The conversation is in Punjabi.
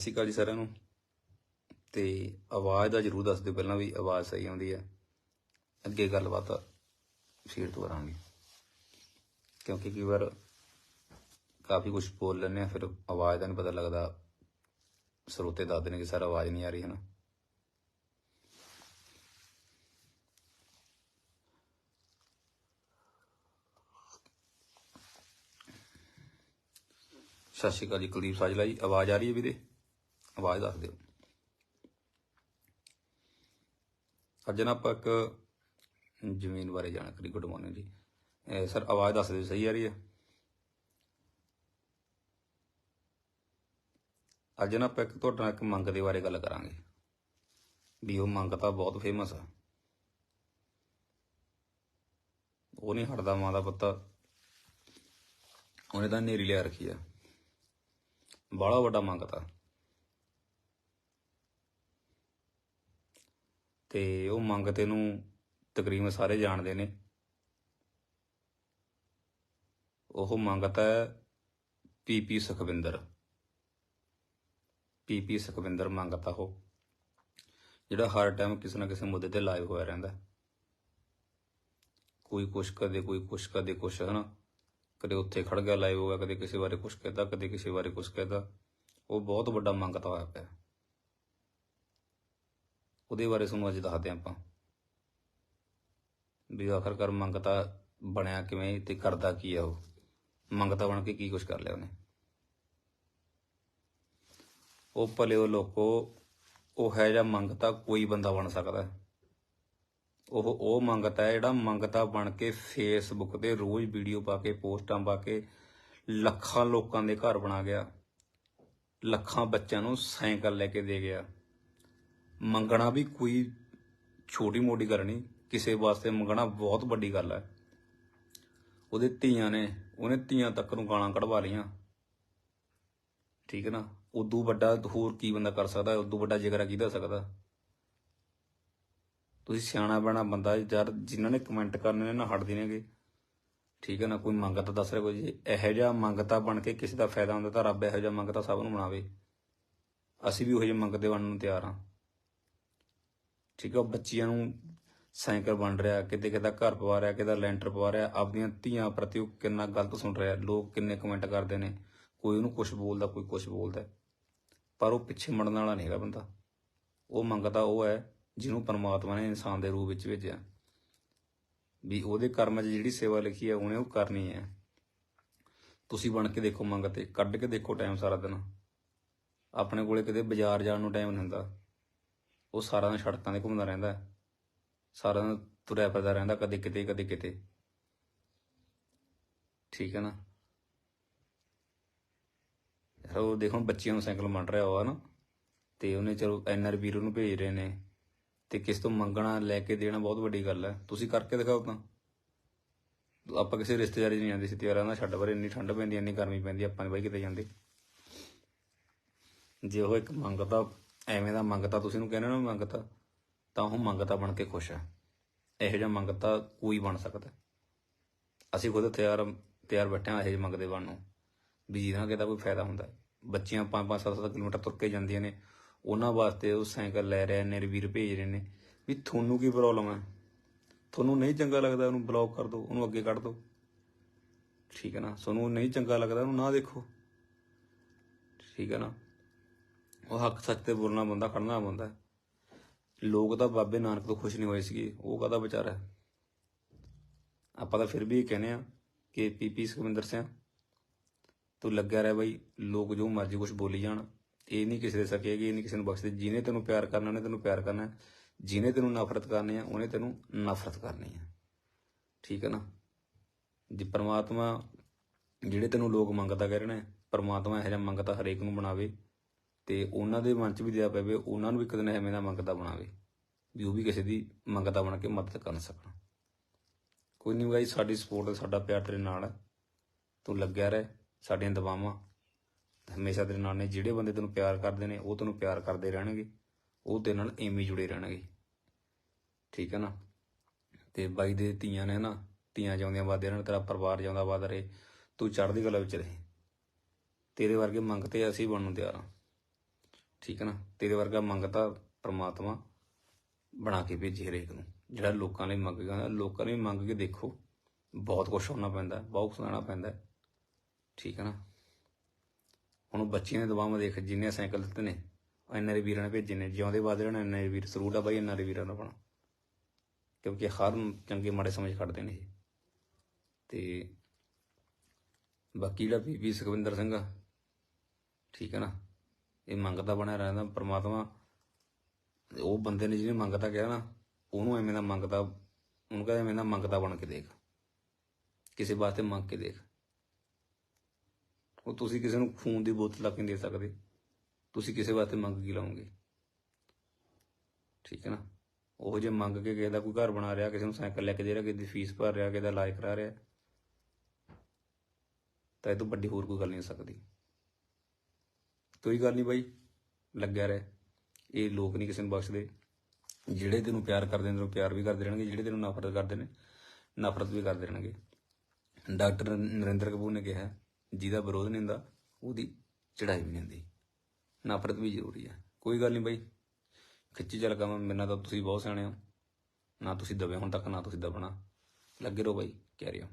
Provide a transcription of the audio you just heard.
ਸਤਿ ਸ਼੍ਰੀ ਅਕਾਲ ਜੀ ਸਾਰਿਆਂ ਨੂੰ। ਤੇ ਆਵਾਜ਼ ਦਾ ਜਰੂਰ ਦੱਸ ਦਿਓ ਪਹਿਲਾਂ ਵੀ ਆਵਾਜ਼ ਸਹੀ ਆਉਂਦੀ ਹੈ। ਅੱਗੇ ਗੱਲਬਾਤ ਫੇਰ ਤੋਂ ਕਰਾਂਗੇ ਕਿਉਂਕਿ ਕਈ ਵਾਰ ਕਾਫੀ ਕੁਝ ਬੋਲ ਲੈਂਦੇ ਆ ਫਿਰ ਆਵਾਜ਼ ਦਾ ਨਹੀਂ ਪਤਾ ਲੱਗਦਾ। ਸਰੋਤੇ ਦੱਸਦੇ ਨੇ ਕਿ ਸਰ, ਆਵਾਜ਼ ਨਹੀਂ ਆ ਰਹੀ ਹੈ ਨਾ ਸਤਿ ਸ਼੍ਰੀ ਅਕਾਲ ਜੀ, ਕੁਲਦੀਪ ਸਾਜਲਾ ਜੀ, ਆਵਾਜ਼ ਆ ਰਹੀ ਹੈ ਵੀਰੇ? ਆਵਾਜ਼ ਦੱਸ ਦਿਓ। ਅੱਜ ਨਾ ਆਪਾਂ ਇੱਕ ਜ਼ਮੀਨ ਬਾਰੇ ਜਾਣਕਾਰੀ, ਗੁੱਡ ਮਾਰਨਿੰਗ ਜੀ। ਸਰ, ਆਵਾਜ਼ ਦੱਸ ਦਿਓ, ਸਹੀ ਆ ਰਹੀ ਹੈ? ਅੱਜ ਨਾ ਆਪਾਂ ਇੱਕ ਤੁਹਾਡੇ ਨਾਲ ਇੱਕ ਮੰਗ ਦੇ ਬਾਰੇ ਗੱਲ ਕਰਾਂਗੇ। ਵੀ ਉਹ ਮੰਗ ਤਾਂ ਬਹੁਤ ਫੇਮਸ ਆ। ਉਹ ਨਹੀਂ ਹਟਦਾ ਮਾਂ ਦਾ ਪੁੱਤ। ਉਹਨੇ ਤਾਂ ਨੇਰੀ ਲਿਆ ਰੱਖੀ ਆ। ਬਾਹਲਾ ਵੱਡਾ ਮੰਗਤਾ ਤੇ ਉਹ ਮੰਗਤੇ ਨੂੰ ਤਕਰੀਬਨ ਸਾਰੇ ਜਾਣਦੇ ਨੇ। ਉਹ ਮੰਗਤਾ ਹੈ ਪੀਪੀ ਸੁਖਵਿੰਦਰ। ਪੀਪੀ ਸੁਖਵਿੰਦਰ ਮੰਗਤਾ ਉਹ, ਜਿਹੜਾ ਹਰ ਟਾਈਮ ਕਿਸੇ ਨਾ ਕਿਸੇ ਮੁੱਦੇ ਤੇ ਲਾਈਵ ਹੋਇਆ ਰਹਿੰਦਾ। ਕੋਈ ਕੁਛ ਕਦੇ, ਕੋਈ ਕੁਛ, ਕਦੇ ਕੁਛ, ਹਨਾ? ਕਦੇ ਉੱਥੇ ਖੜ ਗਿਆ ਲਾਈਵ ਹੋ ਗਿਆ ਕਦੇ ਕਿਸੇ ਬਾਰੇ ਕੁਛ ਕਹਿੰਦਾ, ਕਦੇ ਕਿਸੇ ਬਾਰੇ ਕੁਛ ਕਹਿੰਦਾ। ਉਹ ਬਹੁਤ ਵੱਡਾ ਮੰਗਤਾ ਹੋਇਆ ਪਿਆ। ਉਹਦੇ ਬਾਰੇ ਤੁਹਾਨੂੰ ਅੱਜ ਦੱਸਦੇ ਹਾਂ ਆਪਾਂ। ਵੀ ਆਖਰਕਾਰ ਮੰਗਤਾ ਬਣਿਆ ਕਿਵੇਂ ਤੇ ਕਰਦਾ ਕੀ ਆ ਉਹ? ਮੰਗਤਾ ਬਣ ਕੇ ਕੀ ਕੁਛ ਕਰ ਲਿਆ ਉਹਨੇ? ਉਹ ਭਲਿਓ ਲੋਕੋ, ਉਹ ਹੈ ਜਾਂ ਮੰਗਤਾ ਕੋਈ ਬੰਦਾ ਬਣ ਸਕਦਾ। ਉਹ ਉਹ ਮੰਗਤਾ ਹੈ ਜਿਹੜਾ ਮੰਗਤਾ ਬਣ ਕੇ ਫੇਸਬੁੱਕ ਤੇ ਰੋਜ਼ ਵੀਡੀਓ ਪਾ ਕੇ, ਪੋਸਟਾਂ ਪਾ ਕੇ ਲੱਖਾਂ ਲੋਕਾਂ ਦੇ ਘਰ ਬਣਾ ਗਿਆ। ਲੱਖਾਂ ਬੱਚਿਆਂ ਨੂੰ ਸਾਈਕਲ ਲੈ ਕੇ ਦੇ ਗਿਆ। ਮੰਗਣਾ ਵੀ ਕੋਈ ਛੋਟੀ ਮੋਟੀ ਗੱਲ ਨਹੀਂ, ਕਿਸੇ ਵਾਸਤੇ ਮੰਗਣਾ ਬਹੁਤ ਵੱਡੀ ਗੱਲ ਹੈ। ਉਹਦੇ ਧੀਆਂ ਨੇ, ਉਹਨੇ ਧੀਆਂ ਤੱਕ ਨੂੰ ਗਾਲਾਂ ਕਢਵਾ ਲਈਆਂ। ਠੀਕ ਹੈ ਨਾ? ਉਦੋਂ ਵੱਡਾ ਹੋਰ ਕੀ ਬੰਦਾ ਕਰ ਸਕਦਾ? ਉਦੋਂ ਵੱਡਾ ਜਿਗਰਾ ਕਿਹਦਾ ਸਕਦਾ? ਤੁਸੀਂ ਸਿਆਣਾ ਬਣਾ ਬੰਦਾ ਯਾਰ, ਜਿਨ੍ਹਾਂ ਨੇ ਕਮੈਂਟ ਕਰਨੇ ਨੇ ਨਾ ਹਟਦੇ ਨੇਗੇ। ਠੀਕ ਹੈ ਨਾ? ਕੋਈ ਮੰਗਤਾ ਦੱਸ ਰਿਹਾ ਕੋਈ? ਜੀ ਇਹੋ ਜਿਹਾ ਮੰਗਤਾ ਬਣ ਕੇ ਕਿਸੇ ਦਾ ਫਾਇਦਾ ਹੁੰਦਾ ਤਾਂ ਰੱਬ ਇਹੋ ਜਿਹਾ ਮੰਗਤਾ ਸਭ ਨੂੰ ਬਣਾਵੇ। ਅਸੀਂ ਵੀ ਉਹੋ ਜਿਹੇ ਮੰਗਦੇ ਬਣਨ ਨੂੰ ਤਿਆਰ ਹਾਂ। ਠੀਕ ਹੈ ਬੱਚਿਆਂ ਨੂੰ ਸਾਈਕਲ ਬਣ ਰਿਹਾ, ਕਿਤੇ ਕਿਤੇ ਘਰ ਪਵਾ ਰਿਹਾ, ਕਿਤੇ ਲੈਂਟਰ ਪਵਾ ਰਿਹਾ, ਆਪਦੀਆਂ ਧੀਆਂ ਪ੍ਰਤੀ ਉਹ ਕਿੰਨਾ ਗਲਤ ਸੁਣ ਰਿਹਾ, ਲੋਕ ਕਿੰਨੇ ਕਮੈਂਟ ਕਰਦੇ ਨੇ, ਕੋਈ ਉਹਨੂੰ ਕੁਝ ਬੋਲਦਾ, ਕੋਈ ਕੁਝ ਬੋਲਦਾ। ਪਰ ਉਹ ਪਿੱਛੇ ਮੁੜਨ ਵਾਲਾ ਨਹੀਂ ਹੈਗਾ ਬੰਦਾ। ਉਹ ਮੰਗਦਾ ਉਹ ਹੈ, ਜਿਹਨੂੰ ਪਰਮਾਤਮਾ ਨੇ ਇਨਸਾਨ ਦੇ ਰੂਪ ਵਿੱਚ ਭੇਜਿਆ। ਵੀ ਉਹਦੇ ਕਰਮ 'ਚ ਜਿਹੜੀ ਸੇਵਾ ਲਿਖੀ ਹੈ, ਉਹਨੇ ਉਹ ਕਰਨੀ ਹੈ। ਤੁਸੀਂ ਬਣ ਕੇ ਦੇਖੋ ਮੰਗਤੇ ਕੱਢ ਕੇ ਦੇਖੋ ਟਾਈਮ ਸਾਰਾ ਦਿਨ। ਆਪਣੇ ਕੋਲੇ ਕਿਤੇ ਬਾਜ਼ਾਰ ਜਾਣ ਨੂੰ ਟਾਈਮ ਨਹੀਂ ਹੁੰਦਾ। ਉਹ ਸਾਰਾ ਦਿਨ ਸੜਕਾਂ 'ਤੇ ਘੁੰਮਦਾ ਰਹਿੰਦਾ ਹੈ। ਸਾਰਾ ਦਿਨ ਤੁਰਿਆ ਫਿਰਦਾ ਰਹਿੰਦਾ, ਕਦੇ ਕਿਤੇ ਕਦੇ ਕਿਤੇ। ਠੀਕ ਹੈ ਨਾ? ਯਾਰ ਉਹ ਦੇਖੋ, ਬੱਚਿਆਂ ਨੂੰ ਸਾਈਕਲ ਮੰਡ ਰਿਹਾ ਹੋਆ ਨਾ। ਤੇ ਉਹਨੇ ਚਲੋ ਐਨਆਰ ਵੀਰ ਨੂੰ ਭੇਜ ਰਹੇ ਨੇ। ਤੇ ਕਿਸ ਤੋਂ ਮੰਗਣਾ, ਲੈ ਕੇ ਦੇਣਾ ਬਹੁਤ ਵੱਡੀ ਗੱਲ ਹੈ। ਤੁਸੀਂ ਕਰਕੇ ਦਿਖਾਓ ਤਾਂ। ਆਪਾਂ ਕਿਸੇ ਰਿਸ਼ਤੇਦਾਰੀ 'ਚ ਨਹੀਂ ਜਾਂਦੇ ਸੀ ਤਿਆਰਾਂ ਦਾ ਛੱਡ ਪਰ, ਇੰਨੀ ਠੰਡ ਪੈਂਦੀ, ਇੰਨੀ ਗਰਮੀ ਪੈਂਦੀ, ਆਪਾਂ ਨੇ ਬਾਈ ਕਿਤੇ ਜਾਂਦੇ। ਜੇ ਉਹ ਇੱਕ ਮੰਗਦਾ ਐਵੇਂ ਦਾ ਮੰਗਤਾ ਤੁਸੀਂ ਨੂੰ ਕਹਿੰਦੇ ਨਾ ਮੰਗਤਾ, ਤਾਂ ਉਹ ਮੰਗਤਾ ਬਣ ਕੇ ਖੁਸ਼ ਹੈ। ਇਹੋ ਜਿਹਾ ਮੰਗਤਾ ਕੋਈ ਬਣ ਸਕਦਾ ਅਸੀਂ ਖੁਦ ਤਿਆਰ ਤਿਆਰ ਬੈਠੇ ਹਾਂ ਇਹੋ ਜਿਹੇ ਮੰਗਦੇ ਬਣ ਨੂੰ। ਵੀ ਜਿਹਨਾਂ ਕਿਦਾ ਕੋਈ ਫਾਇਦਾ ਹੁੰਦਾ ਹੈ। ਬੱਚੀਆਂ 5-5 7-7 ਕਿਲੋਮੀਟਰ ਤੁਰ ਕੇ ਜਾਂਦੀਆਂ ਨੇ। ਉਹਨਾਂ ਵਾਸਤੇ ਉਹ ਸਾਈਕਲ ਲੈ ਰਹੇ ਨੇ ਰਿਵੀਰ ਭੇਜ ਰਹੇ ਨੇ। ਵੀ ਤੁਹਾਨੂੰ ਕੀ ਪ੍ਰੋਬਲਮ ਹੈ? ਤੁਹਾਨੂੰ ਨਹੀਂ ਚੰਗਾ ਲੱਗਦਾ ਉਹਨੂੰ ਬਲੌਕ ਕਰ ਦਿਓ ਉਹਨੂੰ ਅੱਗੇ ਕੱਢ ਦਿਓ ਠੀਕ ਹੈ ਨਾ? ਤੁਹਾਨੂੰ ਨਹੀਂ ਚੰਗਾ ਲੱਗਦਾ, ਉਹਨੂੰ ਨਾ ਦੇਖੋ। ਠੀਕ ਹੈ ਨਾ? ਉਹ ਹੱਕ ਸੱਚ ਤੇ ਬੋਲਣਾ ਬੰਦਾ, ਖੜਨਾ ਬੰਦਾ ਲੋਕ ਤਾਂ ਬਾਬੇ ਨਾਨਕ ਤੋਂ ਖੁਸ਼ ਨਹੀਂ ਹੋਏ ਸੀਗੇ। ਉਹ ਕਾਹਦਾ ਵਿਚਾਰਾ ਹੈ? ਆਪਾਂ ਤਾਂ ਫਿਰ ਵੀ ਕਹਿੰਦੇ ਆ ਕਿ ਪੀਪੀ ਸੁਖਵਿੰਦਰ ਸਿੰਘ, ਤੂੰ ਲੱਗਿਆ ਰਹਿ ਬਈ। ਲੋਕ ਜੋ ਮਰਜ਼ੀ ਕੁਝ ਬੋਲੀ ਜਾਣ। ਇਹ ਨਹੀਂ ਕਿਸੇ ਦੇ ਸਕੇਗੀ ਇਹ ਨਹੀਂ ਕਿਸੇ ਨੂੰ ਬਖਸ਼ਦੇ। ਜਿਹਨੇ ਤੈਨੂੰ ਪਿਆਰ ਕਰਨਾ, ਉਹਨੇ ਤੈਨੂੰ ਪਿਆਰ ਕਰਨਾ ਹੈ। ਜਿਹਨੇ ਤੈਨੂੰ ਨਫ਼ਰਤ ਕਰਨੀ ਹੈ, ਉਹਨੇ ਤੈਨੂੰ ਨਫ਼ਰਤ ਕਰਨੀ ਹੈ। ਠੀਕ ਹੈ ਨਾ? ਜੇ ਪ੍ਰਮਾਤਮਾ, ਜਿਹੜੇ ਤੈਨੂੰ ਲੋਕ ਮੰਗਦਾ ਕਹਿ ਰਹੇ ਨੇ, ਪ੍ਰਮਾਤਮਾ ਇਹੋ ਜਿਹਾ ਮੰਗਤਾ ਹਰੇਕ ਨੂੰ ਬਣਾਵੇ। ਤੇ ਉਹਨਾਂ ਦੇ ਮਨ 'ਚ ਵੀ ਦਿਆ ਪਵੇ ਉਹਨਾਂ ਨੂੰ ਵੀ ਕਦੇ ਨਾ ਐਵੇਂ ਦਾ ਮੰਗਤਾ ਬਣਾਵੇ, ਵੀ ਉਹ ਵੀ ਕਿਸੇ ਦੀ ਮੰਗਤਾ ਬਣ ਕੇ ਮਦਦ ਕਰ ਸਕਣ। ਕੋਈ ਨਹੀਂ ਬਾਈ, ਸਾਡੀ ਸਪੋਰਟ ਸਾਡਾ ਪਿਆਰ ਤੇਰੇ ਨਾਲ ਹੈ। ਤੂੰ ਲੱਗਿਆ ਰਹਿ, ਸਾਡੀਆਂ ਦਵਾਵਾਂ। ਹਮੇਸ਼ਾ ਤੇਰੇ ਨਾਲ ਨੇ, ਜਿਹੜੇ ਬੰਦੇ ਤੈਨੂੰ ਪਿਆਰ ਕਰਦੇ ਨੇ, ਉਹ ਤੈਨੂੰ ਪਿਆਰ ਕਰਦੇ ਰਹਿਣਗੇ। ਉਹ ਤੇਰੇ ਨਾਲ ਐਵੇਂ ਜੁੜੇ ਰਹਿਣਗੇ। ਠੀਕ ਹੈ ਨਾ? ਤੇ ਬਾਈ ਦੇ ਧੀਆਂ ਨੇ ਨਾ, ਧੀਆਂ ਜਾਉਂਦੀਆਂ ਵਾਦੇ ਰਹਿਣ ਤੇਰਾ ਪਰਿਵਾਰ ਜਾਉਂਦਾ ਵਾਦ ਰਹੇ। ਤੂੰ ਚੜ੍ਹਦੀ ਕਲਾ ਵਿੱਚ ਰਹੇ। ਤੇਰੇ ਵਰਗੇ ਮੰਗਤੇ ਅਸੀਂ ਬਣਨ ਨੂੰ ਤਿਆਰ ਹਾਂ। ਠੀਕ ਹੈ ਨਾ? ਤੇਰੇ ਵਰਗਾ ਮੰਗਤਾ ਪ੍ਰਮਾਤਮਾ ਬਣਾ ਕੇ ਭੇਜੀ ਹਰੇਕ ਨੂੰ। ਜਿਹੜਾ ਲੋਕਾਂ ਲਈ ਮੰਗੇਗਾ, ਲੋਕਾਂ ਲਈ ਮੰਗ ਕੇ ਦੇਖੋ। ਬਹੁਤ ਕੁਝ ਹੋਣਾ ਪੈਂਦਾ, ਬਹੁਤ ਸੁਣਾਉਣਾ ਪੈਂਦਾ। ਠੀਕ ਹੈ ਨਾ? ਹੁਣ ਬੱਚਿਆਂ ਦੇ ਦਬਾਅ ਦੇਖ ਜਿੰਨੇ ਸਾਈਕਲ ਦਿੱਤੇ ਨੇ, ਉਹ ਇਹਨਾਂ ਦੇ ਵੀਰਾਂ ਨੇ ਭੇਜੇ ਨੇ। ਜਿਉਂਦੇ ਬਾਦ ਰਹਿਣਾ ਇਹਨਾਂ ਦੇ ਵੀਰ ਸਰੂਟ ਆ ਬਾਈ ਇਹਨਾਂ ਦੇ ਵੀਰਾਂ ਦਾ ਆਪਣਾ। ਕਿਉਂਕਿ ਹਰ ਚੰਗੇ ਮਾੜੇ ਸਮਝ ਕੱਢਦੇ ਨੇ ਇਹ। ਤੇ ਬਾਕੀ ਜਿਹੜਾ ਬੀਬੀ ਸੁਖਵਿੰਦਰ ਸਿੰਘ ਆ, ਠੀਕ ਹੈ ਨਾ? ਇਹ ਮੰਗਦਾ ਬਣਿਆ ਰਹਿੰਦਾ ਪ੍ਰਮਾਤਮਾ। ਉਹ ਬੰਦੇ ਨੇ ਜਿਹਨੇ ਮੰਗਦਾ ਕਿਹਾ ਨਾ, ਉਹਨੂੰ ਐਵੇਂ ਦਾ ਮੰਗਦਾ, ਉਹਨੂੰ ਕਹਿੰਦਾ ਐਵੇਂ ਦਾ ਮੰਗਦਾ ਬਣ ਕੇ ਦੇਖ। ਕਿਸੇ ਵਾਸਤੇ ਮੰਗ ਕੇ ਦੇਖ। ਉਹ ਤੁਸੀਂ ਕਿਸੇ ਨੂੰ ਖੂਨ ਦੀ ਬੋਤਲ ਲਾ ਕੇ ਦੇ ਸਕਦੇ। ਤੁਸੀਂ ਕਿਸੇ ਵਾਸਤੇ ਮੰਗ ਕੀ ਲਾਓਗੇ? ਠੀਕ ਹੈ ਨਾ? ਉਹ ਜੇ ਮੰਗ ਕੇ ਕਿਸੇ ਦਾ ਕੋਈ ਘਰ ਬਣਾ ਰਿਹਾ, ਕਿਸੇ ਨੂੰ ਸਾਈਕਲ ਲੈ ਕੇ ਦੇ ਰਿਹਾ, ਕਿਸੇ ਦੀ ਫੀਸ ਭਰ ਰਿਹਾ, ਕਿਸੇ ਦਾ ਇਲਾਜ ਕਰਾ ਰਿਹਾ, ਤਾਂ ਇਹ ਤੋਂ ਵੱਡੀ ਹੋਰ ਕੋਈ ਗੱਲ ਨਹੀਂ ਹੋ ਸਕਦੀ। ਕੋਈ ਗੱਲ ਨਹੀਂ ਬਾਈ, ਲੱਗਿਆ ਰਹਿ। ਇਹ ਲੋਕ ਨਹੀਂ ਕਿਸੇ ਨੂੰ ਬਖਸ਼ਦੇ। ਜਿਹੜੇ ਤੈਨੂੰ ਪਿਆਰ ਕਰਦੇ ਨੇ, ਤੈਨੂੰ ਪਿਆਰ ਵੀ ਕਰਦੇ ਰਹਿਣਗੇ। ਜਿਹੜੇ ਤੈਨੂੰ ਨਫ਼ਰਤ ਕਰਦੇ ਨੇ, ਨਫ਼ਰਤ ਵੀ ਕਰਦੇ ਰਹਿਣਗੇ। ਡਾਕਟਰ ਨਰਿੰਦਰ ਕਪੂਰ ਨੇ ਕਿਹਾ, ਜਿਹਦਾ ਵਿਰੋਧ ਨਹੀਂ ਹੁੰਦਾ, ਉਹਦੀ ਚੜਾਈ ਵੀ ਨਹੀਂ ਹੁੰਦੀ। ਨਫ਼ਰਤ ਵੀ ਜ਼ਰੂਰੀ ਹੈ ਕੋਈ ਗੱਲ ਨਹੀਂ ਬਾਈ, ਖਿੱਚੀ ਚੱਲ ਕੰਮ। ਮੇਰੇ ਨਾਲ ਤਾਂ ਤੁਸੀਂ ਬਹੁਤ ਸਿਆਣੇ ਹੋ। ਨਾ ਤੁਸੀਂ ਦਬੇ ਹੁਣ ਤੱਕ, ਨਾ ਤੁਸੀਂ ਦਬਣਾ। ਲੱਗੇ ਰਹੋ ਬਾਈ, ਕਹਿ ਰਹੇ ਹੋ।